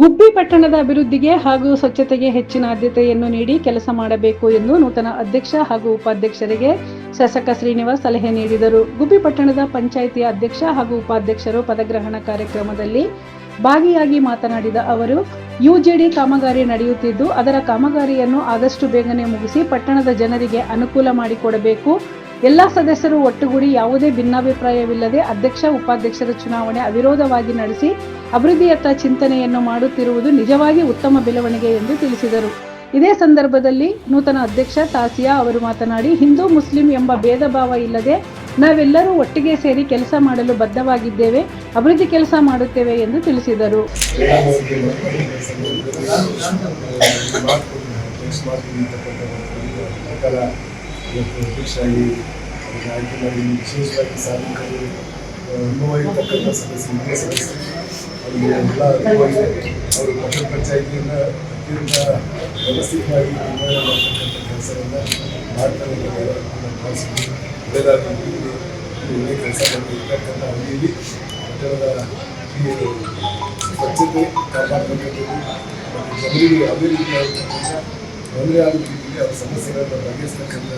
ಗುಬ್ಬಿ ಪಟ್ಟಣದ ಅಭಿವೃದ್ಧಿಗೆ ಹಾಗೂ ಸ್ವಚ್ಛತೆಗೆ ಹೆಚ್ಚಿನ ಆದ್ಯತೆಯನ್ನು ನೀಡಿ ಕೆಲಸ ಮಾಡಬೇಕು ಎಂದು ನೂತನ ಅಧ್ಯಕ್ಷ ಹಾಗೂ ಉಪಾಧ್ಯಕ್ಷರಿಗೆ ಶಾಸಕ ಶ್ರೀನಿವಾಸ್ ಸಲಹೆ ನೀಡಿದರು. ಗುಬ್ಬಿ ಪಟ್ಟಣದ ಪಂಚಾಯಿತಿಯ ಅಧ್ಯಕ್ಷ ಹಾಗೂ ಉಪಾಧ್ಯಕ್ಷರು ಪದಗ್ರಹಣ ಕಾರ್ಯಕ್ರಮದಲ್ಲಿ ಭಾಗಿಯಾಗಿ ಮಾತನಾಡಿದ ಅವರು, ಯುಜೆಡಿ ಕಾಮಗಾರಿ ನಡೆಯುತ್ತಿದ್ದು, ಅದರ ಕಾಮಗಾರಿಯನ್ನು ಆದಷ್ಟು ಬೇಗನೆ ಮುಗಿಸಿ ಪಟ್ಟಣದ ಜನರಿಗೆ ಅನುಕೂಲ ಮಾಡಿಕೊಡಬೇಕು. ಎಲ್ಲಾ ಸದಸ್ಯರು ಒಟ್ಟುಗೂಡಿ ಯಾವುದೇ ಭಿನ್ನಾಭಿಪ್ರಾಯವಿಲ್ಲದೆ ಅಧ್ಯಕ್ಷ, ಉಪಾಧ್ಯಕ್ಷರ ಚುನಾವಣೆ ಅವಿರೋಧವಾಗಿ ನಡೆಸಿ ಅಭಿವೃದ್ಧಿಯತ್ತ ಚಿಂತನೆಯನ್ನು ಮಾಡುತ್ತಿರುವುದು ನಿಜವಾಗಿ ಉತ್ತಮ ಬೆಳವಣಿಗೆ ಎಂದು ತಿಳಿಸಿದರು. ಇದೇ ಸಂದರ್ಭದಲ್ಲಿ ನೂತನ ಅಧ್ಯಕ್ಷ ತಾಸಿಯಾ ಅವರು ಮಾತನಾಡಿ, ಹಿಂದೂ, ಮುಸ್ಲಿಂ ಎಂಬ ಭೇದ ಇಲ್ಲದೆ ನಾವೆಲ್ಲರೂ ಒಟ್ಟಿಗೆ ಸೇರಿ ಕೆಲಸ ಮಾಡಲು ಬದ್ಧವಾಗಿದ್ದೇವೆ, ಅಭಿವೃದ್ಧಿ ಕೆಲಸ ಮಾಡುತ್ತೇವೆ ಎಂದು ತಿಳಿಸಿದರು. ಇವತ್ತು ಅಧ್ಯಕ್ಷರಾಗಿ ಆಯ್ಕೆ ಮಾಡಿ ವಿಶೇಷವಾಗಿ ಅವರಿಗೆ ಎಲ್ಲ ಅವರು ಪಟ್ಟಣ ಪಂಚಾಯಿತಿಯನ್ನು ಅತ್ಯಂತ ವ್ಯವಸ್ಥಿತವಾಗಿ ನಿರ್ವಹಣೆ ಮಾಡ್ತಕ್ಕಂಥ ಕೆಲಸವನ್ನು ಮಾಡ್ತಾರೆ ಕೆಲಸ ಮಾಡ್ತಿರ್ತಕ್ಕಂಥ ಅವಧಿಯಲ್ಲಿ ಪಟ್ಟಣದ ಸ್ವಚ್ಛತೆ ಕಾಪಾಡ್ತಕ್ಕಂಥದ್ದು ಮತ್ತು ಜನರಿಗೆ ಆಗುವ ರೀತಿಯಲ್ಲಿ ಸಮಸ್ಯೆಗಳನ್ನು ಬಗೆಹರಿಸ್ತಕ್ಕಂಥ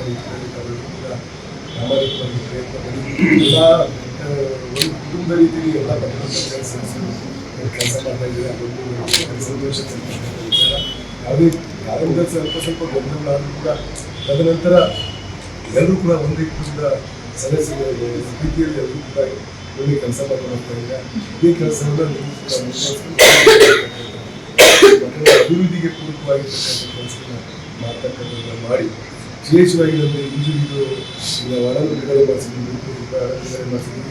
ಒಂದು ಕುಟುಂಬದ ರೀತಿಯಲ್ಲಿ ಎಲ್ಲ ಕೆಲಸ ಮಾಡ್ತಾ ಅದೊಂದು ಸಂತೋಷ ಯಾವುದೇ ಸ್ವಲ್ಪ ಸ್ವಲ್ಪ ಗೊಂದಲಗಳಾದರೂ ಕೂಡ ತದನಂತರ ಎಲ್ಲರೂ ಕೂಡ ಒಂದೇ ಕುಟುಂಬದ ಸದಸ್ಯರು ರೀತಿಯಲ್ಲಿ ಎಲ್ಲರೂ ಕೂಡ ಒಳ್ಳೆ ಕೆಲಸ ಮಾಡ್ತಾ ಇದೆ ಇದೇ ಕೆಲಸವನ್ನು ಕೂಡ ಅಭಿವೃದ್ಧಿಗೆ ಪೂರಕವಾಗಿರ್ತಕ್ಕಂಥ ಕೆಲಸವನ್ನು ಮಾಡ್ತಕ್ಕಂಥದ್ದನ್ನು ಮಾಡಿ ವಿಶೇಷವಾಗಿ ನಮಗೆ ಇಂಜಿನಿಯರು ಈಗ ಒಣ ಬಿಡುಗಡೆ ಮಾಡಿಸಿದ್ವಿ ನೂರು ರೂಪಾಯಿ ಹಣ ಬಿಡುಗಡೆ ಮಾಡಿಸಿದ್ವಿ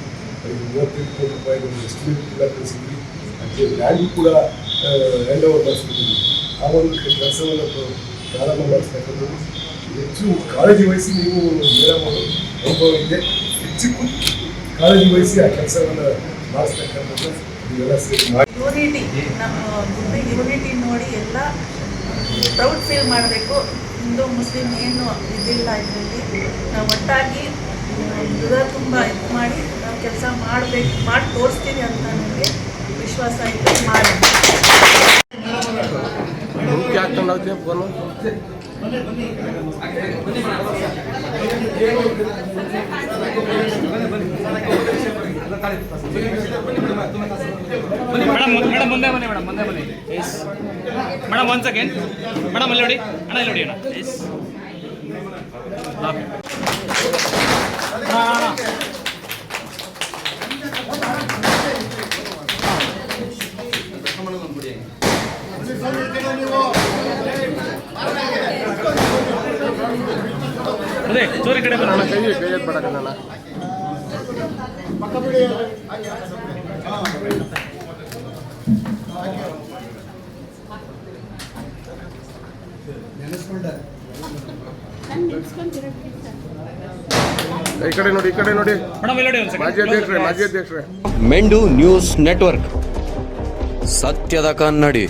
ಐದು ಮೂವತ್ತೆಂಟು ಕೋಟಿ ರೂಪಾಯಿ ಒಂದು ಎಸ್ಟಿಮೇಟ್ ಕೂಡ ಕಳಿಸಿದ್ವಿ ಅದಕ್ಕೆ ಲ್ಯಾಂಡ್ ಕೂಡ ಹ್ಯಾಂಡ್ ಓವರ್ ಮಾಡಿಸ್ಕೊಂಡಿದ್ವಿ ಆ ಒಂದು ಕೆಲಸವನ್ನು ಪ್ರಾರಂಭ ಮಾಡಿಸ್ತಕ್ಕಂಥದ್ದು ಹೆಚ್ಚು ಕಾಳಜಿ ವಹಿಸಿ ನೀವು ಅನುಭವ ಇದೆ ಹೆಚ್ಚು ಕಾಳಜಿ ವಹಿಸಿ ಆ ಕೆಲಸವನ್ನು ಮಾಡಿಸ್ತಕ್ಕಂಥದ್ದು. ನೀವೆಲ್ಲ ಸೇರಿ ಮಾಡಿ. ಯೂನಿಟಿ ನಮ್ಮ ಯೂನಿಟಿ ನೋಡಿ ಪ್ರೌಡ್ ಫೀಲ್ ಮಾಡಬೇಕು. ಹಿಂದೂ, ಮುಸ್ಲಿಂ ಏನು ಇದಿಲ್ಲ ಇದರಲ್ಲಿ. ನಾವು ಒಟ್ಟಾಗಿ ಹೃದಯ ತುಂಬ ಇದು ಮಾಡಿ, ನಾವು ಕೆಲಸ ಮಾಡಬೇಕು, ಮಾಡಿ ತೋರಿಸ್ತೀವಿ ಅಂತ ನನಗೆ ವಿಶ್ವಾಸ ಇದೆ ಮಾಡಿ ಮೇಡಮ್ ಮುಂದೆ ಬನ್ನಿ, ಮೇಡಮ್, ಮುಂದೆ ಬನ್ನಿ. Yes madam one second madam, ಅಲ್ಲಿ ನೋಡಿ. ಅಣ್ಣ, ಇಲ್ಲಿ ನೋಡಿ ಅಣ್ಣ. ಎಸ್ ಅದೇ ಚೋರಿ ಕಡೆ ಬರೋಣ ನನ್ನ ಕೈ ಕೈ ಎತ್ಬೇಡ ನನ್ನ ಈ ಕಡೆ ನೋಡಿ ಈ ಕಡೆ ನೋಡಿ. ಮಾಜಿ ಅಧ್ಯಕ್ಷರೇ ಮಾಜಿ ಅಧ್ಯಕ್ಷರೇ. ಮೆಂಡು ನ್ಯೂಸ್ ನೆಟ್ವರ್ಕ್. ಸತ್ಯದ ಕನ್ನಡಿ.